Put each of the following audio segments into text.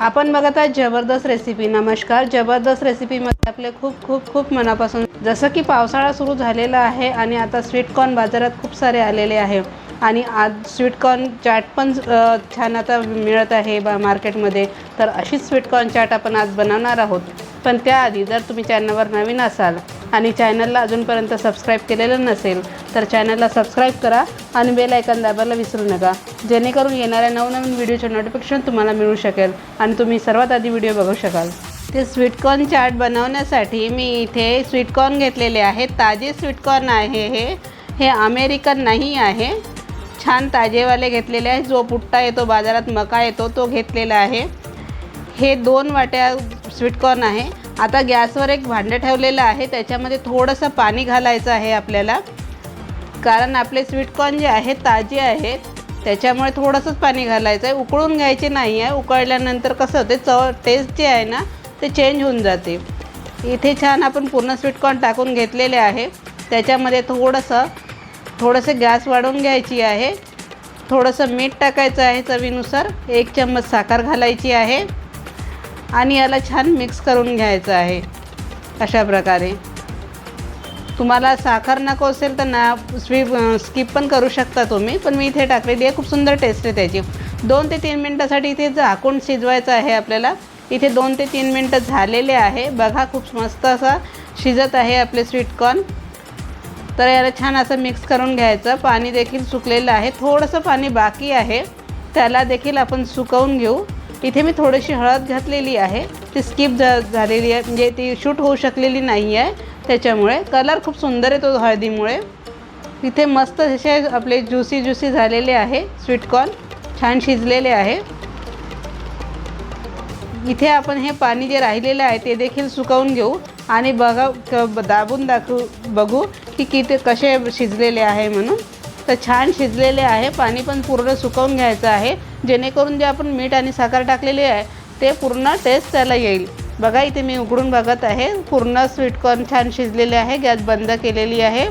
आपण बघत आहात जबरदस्त रेसिपी नमस्कार. जबरदस्त रेसिपीमध्ये आपले खूप खूप खूप मनापासून जसं की पावसाळा सुरू झालेला आहे आणि आता स्वीटकॉर्न बाजारात खूप सारे आलेले आहे. आणि आज स्वीटकॉर्न चाट पण छान आता मिळत आहे बा मार्केटमध्ये. तर अशीच स्वीटकॉर्न चाट आपण आज बनवणार आहोत. पण त्याआधी जर तुम्ही चॅनलवर नवीन असाल आणि चॅनलला अजूनपर्यंत सबस्क्राईब केलेलं नसेल तर चॅनलला सबस्क्राईब करा आणि बेल आयकन दाबायला विसरू नका. जेणेकरून येणाऱ्या नवनवीन व्हिडिओचे नोटिफिकेशन तुम्हाला मिळू शकेल आणि तुम्ही सर्वात आधी व्हिडिओ बघू शकाल. ते स्वीटकॉर्न चाट बनवण्यासाठी मी इथे स्वीटकॉर्न घेतलेले आहे. ताजे स्वीटकॉर्न आहे हे. हे अमेरिकन नाही आहे. छान ताजेवाले घेतलेले आहे. जो पुट्टा येतो बाजारात मका येतो तो घेतलेला आहे. हे दोन वाट्या स्वीटकॉर्न आहे. आता गॅसवर एक भांडं ठेवलेलं आहे त्याच्यामध्ये थोडंसं पाणी घालायचं आहे आपल्याला. कारण आपले स्वीटकॉर्न जे आहेत ताजे आहेत त्याच्यामुळे थोडंसंच पाणी घालायचं आहे. उकळून घ्यायचे नाही आहे उकळल्यानंतर कसं होते चव टेस्ट जे आहे ना ते चेंज होऊन जाते. इथे छान आपण पूर्ण स्वीटकॉर्न टाकून घेतलेले आहे. त्याच्यामध्ये थोडंसं थोडंसं गॅस वाढवून घ्यायची आहे. थोडंसं मीठ टाकायचं आहे चवीनुसार. एक चम्मच साखर घालायची आहे. आणि याला छान मिक्स करून घ्यायचं आहे. अशा प्रकारे. तुम्हाला साखर नको असेल तर ना स्वी स्किप पण करू शकता तुम्ही पण मी इथे टाकलेली आहे खूप सुंदर टेस्ट आहे त्याची. दोन ते तीन मिनटासाठी इथे झाकून शिजवायचं आहे आपल्याला. इथे दोन ते तीन मिनटं झालेले आहे. बघा खूप मस्त असा शिजत आहे आपले स्वीटकॉर्न तर याला छान असं मिक्स करून घ्यायचं. पाणी देखील सुकलेलं आहे. थोडंसं पाणी बाकी आहे. त्याला देखील आपण सुकवून घेऊ. इथे मी थोडीशी हळद घातलेली आहे. ती स्किप झा झालेली आहे. म्हणजे ती शूट होऊ शकलेली नाही आहे. त्याच्यामुळे कलर खूप सुंदर येतो हळदीमुळे. इथे मस्त असे आपले ज्युसी ज्युसी झालेले आहे. स्वीटकॉर्न छान शिजलेले आहे. इथे आपण हे पाणी जे राहिलेलं आहे ते देखील सुकवून घेऊ. आणि बघा दाबून दाखवू बघू की किती कसे शिजलेले आहे म्हणून. तर छान शिजलेले आहे. पाणी पण पूर्ण सुकवून घ्यायचं आहे. जेणेकरून जे आपण मीठ आणि साखर टाकलेली आहे ते पूर्ण टेस्ट त्याला येईल. बघा इथे मी उघडून बघत आहे. पूर्ण स्वीटकॉर्न छान शिजलेले आहे. गॅस बंद केलेली आहे.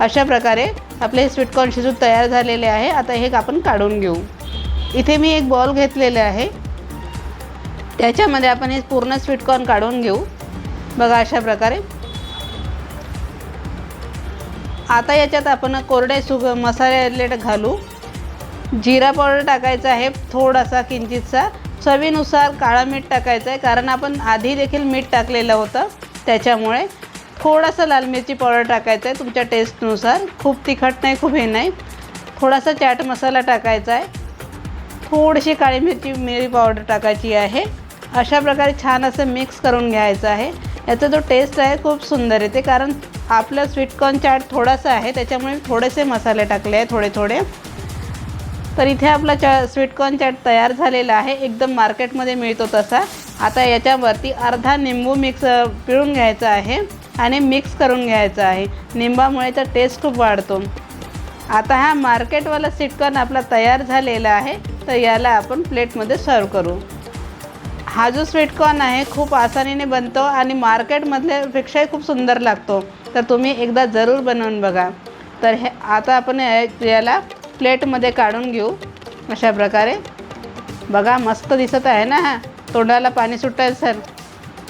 अशा प्रकारे आपले हे स्वीटकॉर्न शिजून तयार झालेले आहे. आता हे आपण काढून घेऊ. इथे मी एक बॉल घेतलेले आहे. त्याच्यामध्ये आपण हे पूर्ण स्वीटकॉर्न काढून घेऊ. बघा अशा प्रकारे. आता याच्यात आपण कोरडे सुग मसाले घालू. जिरा पावडर टाकायचा आहे थोडासा किंचितसा. चवीनुसार काळा मीठ टाकायचं आहे कारण आपण आधी देखील मीठ टाकलेलं होतं. त्याच्यामुळे थोडासा लाल मिरची पावडर टाकायचं आहे तुमच्या टेस्टनुसार खूप तिखट नाही खूप हे नाही. थोडासा चाट मसाला टाकायचा आहे. थोडीशी काळी मिरची मिरी पावडर टाकायची आहे. अशा प्रकारे छान असं मिक्स करून घ्यायचं आहे. याचा जो टेस्ट आहे खूप सुंदर येते कारण आपलं स्वीटकॉर्न चाट थोडासा आहे त्याच्यामुळे थोडेसे मसाले टाकले आहे थोडे थोडे तर इथे आपला चा स्वीटकॉर्न चाट तयार झालेला आहे. एकदम मार्केटमध्ये मिळतो तसा. आता याच्यावरती अर्धा निंबू मिक्स पिळून घ्यायचा आहे आणि मिक्स करून घ्यायचा आहे. निंबामुळे तर टेस्ट खूप वाढतो. आता हा मार्केटवाला स्वीटकॉर्न आपला तयार झालेला आहे. तर याला आपण प्लेटमध्ये सर्व करू. हा जो स्वीटकॉर्न आहे खूप आसानीने बनतो आणि मार्केटमधल्यापेक्षाही खूप सुंदर लागतो. तर तुम्ही एकदा जरूर बनवून बघा. तर हे आता आपण याला प्लेटमध्ये काढून घेऊ अशा प्रकारे. बघा मस्त दिसत आहे ना हा? तोंडाला पाणी सुटेल सर.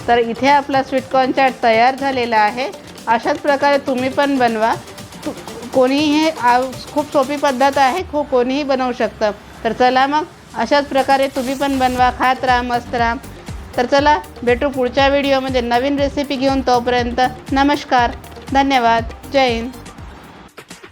तर इथे आपला स्वीटकॉर्न चाट तयार झालेला आहे. अशाच प्रकारे तुम्ही पण बनवा. तु- कोणीही हे खूप सोपी पद्धत आहे खूप कोणीही बनवू शकतं. तर चला मग अशाच प्रकारे तुम्ही पण बनवा. खात राहा मस्त राहा. तर चला भेटू पुढच्या व्हिडिओमध्ये नवीन रेसिपी घेऊन तोपर्यंत नमस्कार. धन्यवाद. जय हिंद.